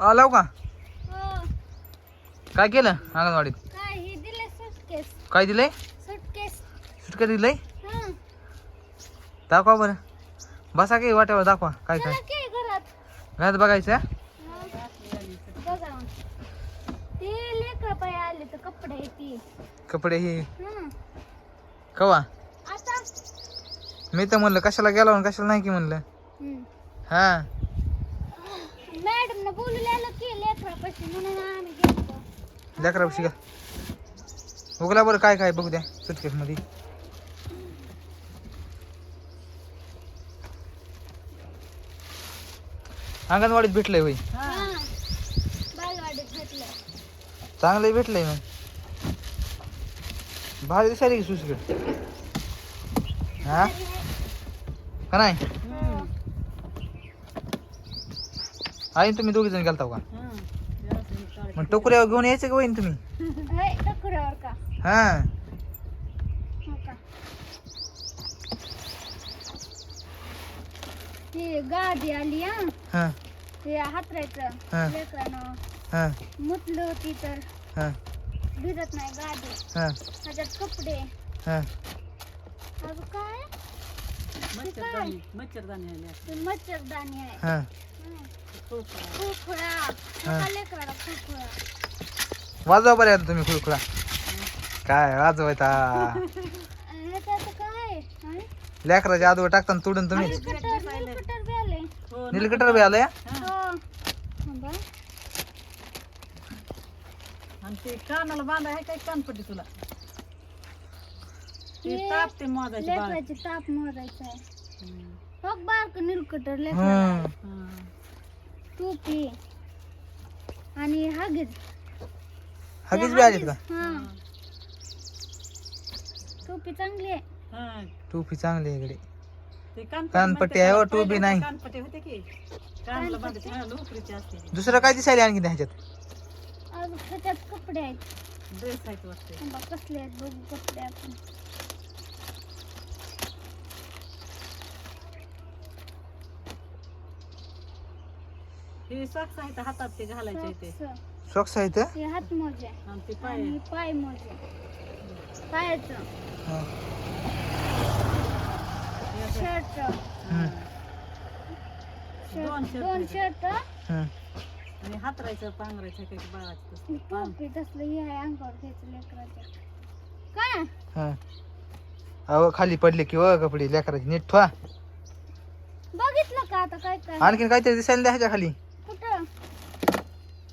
आलाव का? हो. काय केलं अंगणवाडीत? काय दिलंय सुटका दिलंय? हं. दाखवा बरं. बसा की वाट्यावर दाखवा काय काय. घरात. बघायचं? कपडे आहे ती. कपडे हे. हं. कवा? मी तर म्हणलं कशाला गेला कशाला नाही की म्हणलं? हं. मॅडम न की लेकरापाशी म्हणून आम्ही गेलो लेकरा का? बघला बरं काय काय बघू द्या सुटकेस मध्ये. अंगणवाडीत भेटलंय होय. हं. बालवाडीत भेटलं चांगलं भेटलंय मग. भारी दिसायला की हा? का नाही? आई तुम्ही दोघी जण गेलता का। मग टोकऱ्यावर घेऊन यायचं का वहीन तुम्ही? टकुरावर का। हा। हो ती गाडी आली हा? हा। ते हातरायचं हा. लेकरानं हा। मुतलं होती तर हा। भिजत नाही गाडी। हा। त्याच्यात कपडे। हा। अगं काय? मच्छरदाणी मच्छरदाणी आली ते मच्छरदाणी आहे. वाजवा बरं आता तुम्ही खुळखुळा. काय हं? लेकराच्या आजवर टाकताना तोडून तुम्ही. निलकटर निलकटर बी आले हो आलंय? हो. आणि ते कानाला बांधा आहे काय कानपट्टी तुला? ते हे ताप ते मोजायचे बाळ. लेकराचे ताप मोजायचा आहे. हम्म. बारक निलकटर लेकराला. टोपी आणि हागीज. हगीच बी आलीत का? हा. टोपी चांगली आहे. हा. टोपी चांगली आहे इकडे. ते कानपट्टी आहे हो. टोपी नाही. कानपट्टी होते की. कानाला बांधायचे हा लोकरीचे असते. दुसरं काय दिसायला आणखी ह्याच्यात? अजून ह्याच्यात कपडे आहेत. ड्रेस आहेत वाटते. थांबा, कसले आहेत बघू कपडे आपण. हे सॉक्स आहेत हातात ते घालायचे ते. सॉक्स. सॉक्स आहेत हे? हात मोजे. आणि ते पाय आणि पाय मोजे. पायाचं. हा. शर्ट हम्म. दोन शर्ट shirt दोन आहेत. शर्ट हम्म. आणि हातरायचं पांघरायचं काही बाळाचं तसं. टोपी तसलं हे आहे अंगावर घ्यायचं लेकराच्या काय हा. अहो खाली पडले की व कपडे लेकराचे नीट ठेवा. बघितलं का आता काय काय? आणखीन काहीतरी दिसायला द्या ह्याच्या खाली.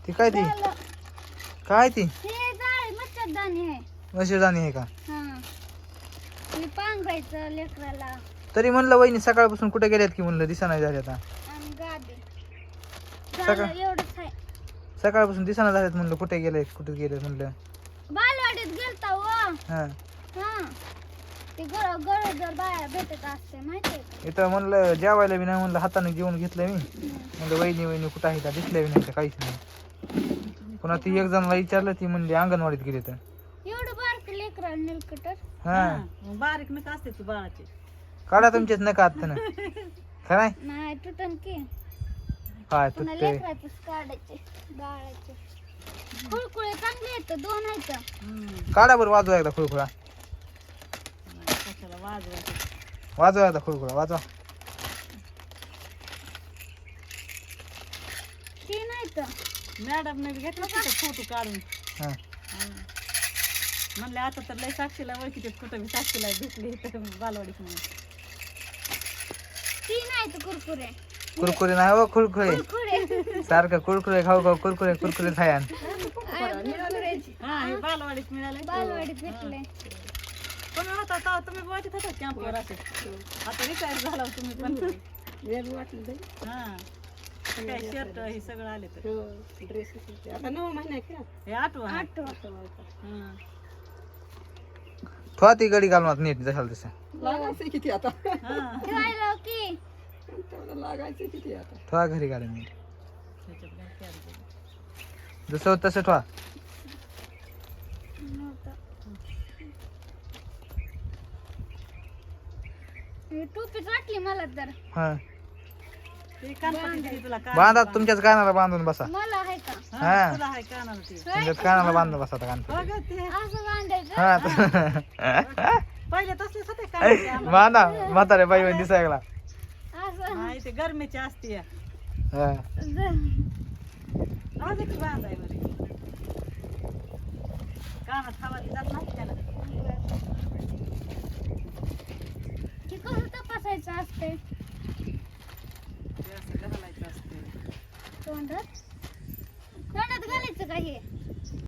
ती काय ती. काय ती? हे जाळे मच्छरदाणी आहे का? हा. लेकराला. तरी म्हणलं वहिनी सकाळपासून कुठे गेल्यात की म्हणलं दिसा नाही झाल्या आता. आणि गादी सगळं? झालं एवढंच आहे. सकाळपासून दिसाना झाल्यात म्हणलं कुठे गेले कुठे गेले म्हणलं. बालवाडीत गेलता हा. हा. ते बाया भेटत असते माहितीये का? इथं म्हणलं जेवायला बी नाही म्हणलं हाताने जेवण घेतलं मी. म्हणलं वहिनी वहिनी कुठं आहे का दिसल्या बी नाही का काहीच नाही. पुन्हा ती एक जणांना विचारलं ती म्हणली अंगणवाडीत गेली तर. एवढं बारक लेकरा निलकटर हा. बारीक नका असते ती बाळाचे. काढा तुमच्यात नका आता ना. खराय? नाही तुटन की. काय पुन्हा तुटते काढायचे बाळाचे. चांगले आहेत दोन आहेत. काढा बरं वाजवा एकदा खुळखुळा. कशाला वाजवायचं? वाजवा एकदा खुळखुळा वाजवा. तीन आहेत. मॅडमने बी घेतलं का फोटो काढून? हा. हा. म्हणले आता तर लय साक्षीला ओळखीचे कुठं बी साक्षीला भेटली तर बालवाडीत म्हणून. तीन आहेत कुरकुरे. कुरकुरे नाही हो कुरकुरे. सारखं कुरकुरे खाऊ खाऊ कुरकुरे कुरकुरे खाया कुरकुरे हा हे बालवाडीत मिळाले बालवाडीत भेटले तुम्ही होता तेव्हा तुम्ही वाटत होता कॅम्पवर असे आता रिटायर झाला तुम्ही पण. हा. काय शर्ट हे सगळं आले तर. आता नऊ महिने का हे आठवण आठव हा. ठेवा ती गडी घालून नीट जशाल तसं लागायचं किती आता? हा. ठेवायला की तेवढं लागायचं किती आता? घरी घालून नीट त्याच्यात काय carry केलं. जसं होतं तसं ठेवा. टोपीच वाटली मला तर. हा ते कानपट्टी तुला कान बांधा तुमच्याच कानाला बांधून बसा. मला आहे का? हा. तुला आहे कानाला ते. तुमच्याच कानाला बांधून बसा हो गं ते. असं बांधायचं? हा पहिले तसलेच होते. बांधा म्हातारे बाई बहिणी दिसायला असं. नाही ते गरमीची असते या. हा. की बांधाय बरी कानात हवा ती जात नाही त्याला. ते कसं तपासायचं असते तोंडात. तोंडात घालायचं का हे?